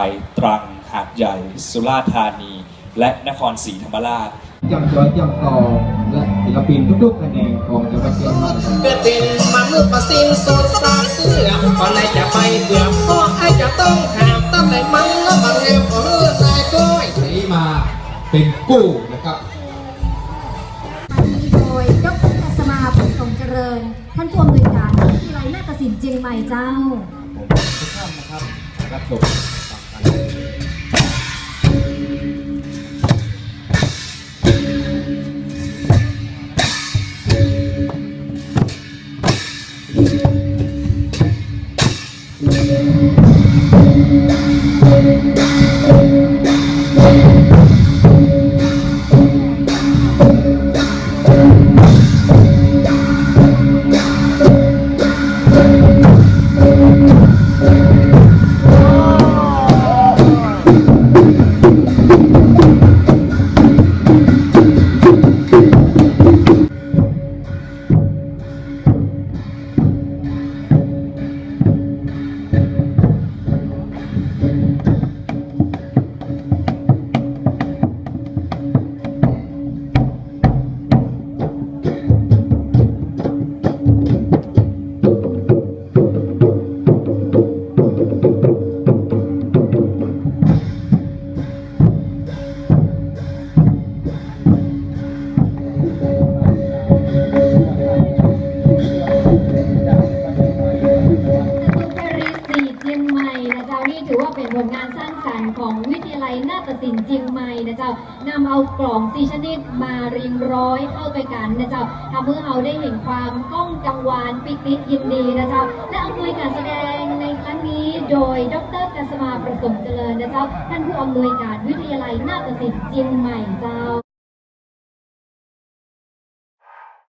ไปตรังหาดใหญ่ สุราษฎร์ธานี และนครศรีธรรมราชจำตัวจำกองและศิลปินทุกๆคะแนนของจังหวัดเชียงใหม่เกิดเป็นมนุษย์ประสิงสดสาเสือก่อนไหนจะไปเบื่อก็ไอจะต้องหามตั้งแต่มันแล้วบางแนวขอเลือดนายก้อยนี้มาเป็นกู้นะครับโดยดรกัสมาผลสงเจริญ ท่านผู้อำนวยการวิทยาลัยนาฏศิลป์เชียงใหม่เจ้าผมทุกท่านนะครับรับชม นี่ถือว่าเป็นผลงานสร้างสรรค์ของวิทยาลัยนาฏศิลป์เชียงใหม่นะเจ้านำเอากล่องสีชนิดมาเรียงร้อยเข้าไปกันนะเจ้าทำให้เราได้เห็นความก้องกังวานปิติยินดีนะเจ้าและอำนวยการแสดงในครั้งนี้โดยดรกัสมาประสมเจริญนะเจ้าท่านผู้อำนวยการวิทยาลัยนาฏศิลป์เชียงใหม่เจ้า